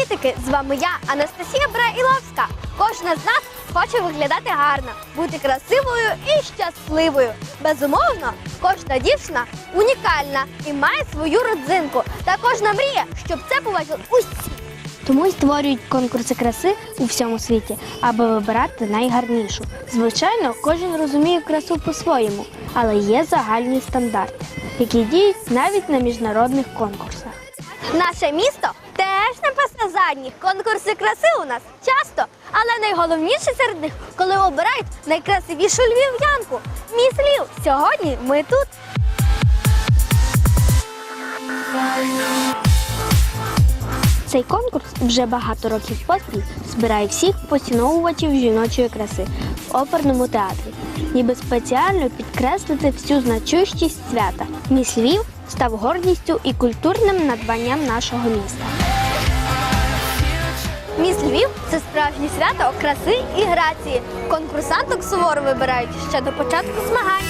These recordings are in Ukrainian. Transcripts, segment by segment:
привітики! З вами я, Анастасія Браїловська. Кожна з нас хоче виглядати гарно, бути красивою і щасливою. Безумовно, кожна дівчина унікальна і має свою родзинку. Та кожна мріє, щоб це побачили усі. Тому й створюють конкурси краси у всьому світі, аби вибирати найгарнішу. Звичайно, кожен розуміє красу по-своєму, але є загальні стандарти, які діють навіть на міжнародних конкурсах. Наше місто пасне задніх. Конкурси краси у нас часто, але найголовніше серед них, коли обирають найкрасивішу львів'янку. Міс Львів. Сьогодні ми тут. Цей конкурс вже багато років поспіль збирає всіх поціновувачів жіночої краси в оперному театрі, ніби спеціально підкреслити всю значущість свята. Міс Львів став гордістю і культурним надбанням нашого міста. Міс Львів це справжнє свято краси і грації. Конкурсанток суворо вибирають ще до початку змагань.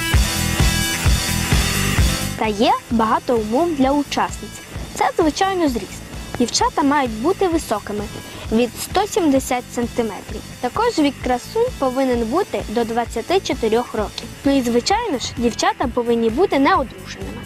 Та є багато умов для учасниць. Це, звичайно, зріст. Дівчата мають бути високими від 170 см. Також вік красунь повинен бути до 24 років. Ну і звичайно ж, дівчата повинні бути неодруженими.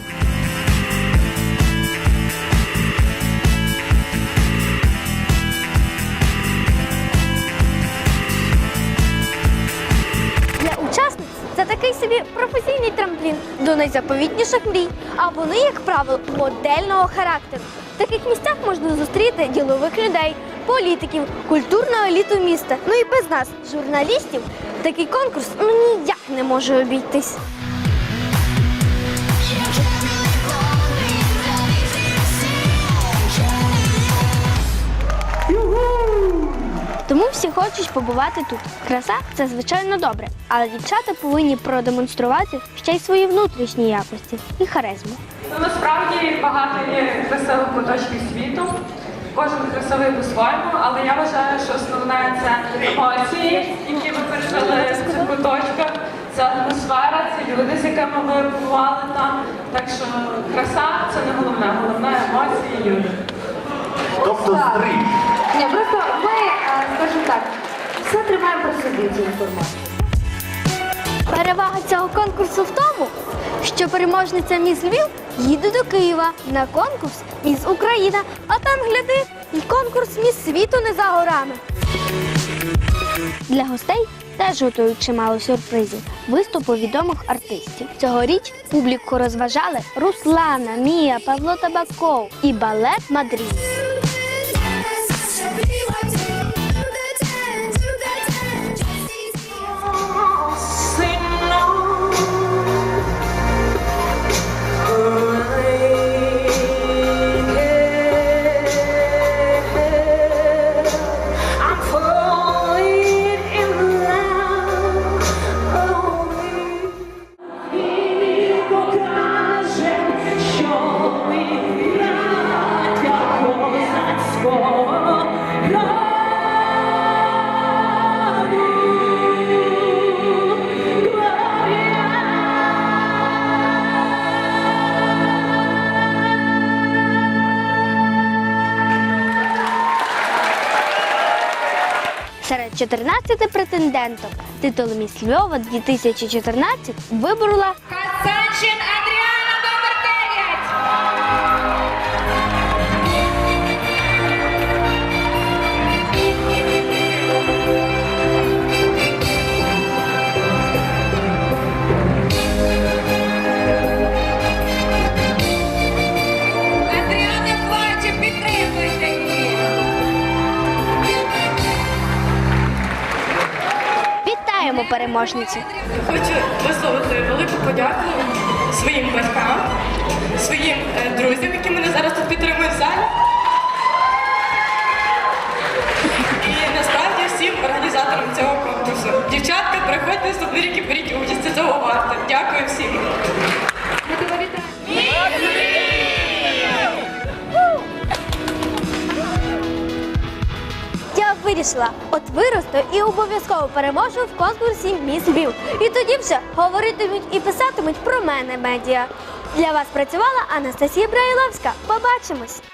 Такий собі професійний трамплін до найзаповітніших мрій. А вони, як правило, модельного характеру. В таких місцях можна зустріти ділових людей, політиків, культурну еліту міста. Ну і без нас, журналістів, такий конкурс ну ніяк не може обійтись. Всі хочуть побувати тут. Краса це звичайно добре, але дівчата повинні продемонструвати ще й свої внутрішні якості і харизму. Ну, насправді багато є красивих куточків світу. Кожен красивий по-своєму, але я вважаю, що основне це емоції, які ви пережили в цих куточках. Це атмосфера, це люди, з якими ви побували там. Так що краса це не головне, головне емоції і люди. Тобто стрій. Скажімо так, все тримаємо при собі цю інформацію. Перевага цього конкурсу в тому, що переможниця Міс Львів їде до Києва на конкурс Міс Україна, а там гляди, і конкурс Міс світу не за горами. Для гостей теж готують чимало сюрпризів, виступи відомих артистів. Цьогоріч публіку розважали Руслана, Мія, Павло Табаков і балет Мадрид. Серед 14 претенденток титул Міс Львова 2014 виборола Хасанчин Адріана Вітаємо переможницю! Хочу висловити велику подяку своїм батькам, своїм е, друзям, які мене зараз тут підтримують в залі. І насправді всім організаторам цього конкурсу. Дівчатка, приходьте наступний рік і беріть участь, це цього варте. Дякую всім. Ми тебе вітаємо. Вирішила, от виросту і обов'язково переможу в конкурсі Міс Львів. І тоді вже говоритимуть і писатимуть про мене медіа. Для вас працювала Анастасія Браїловська. Побачимось!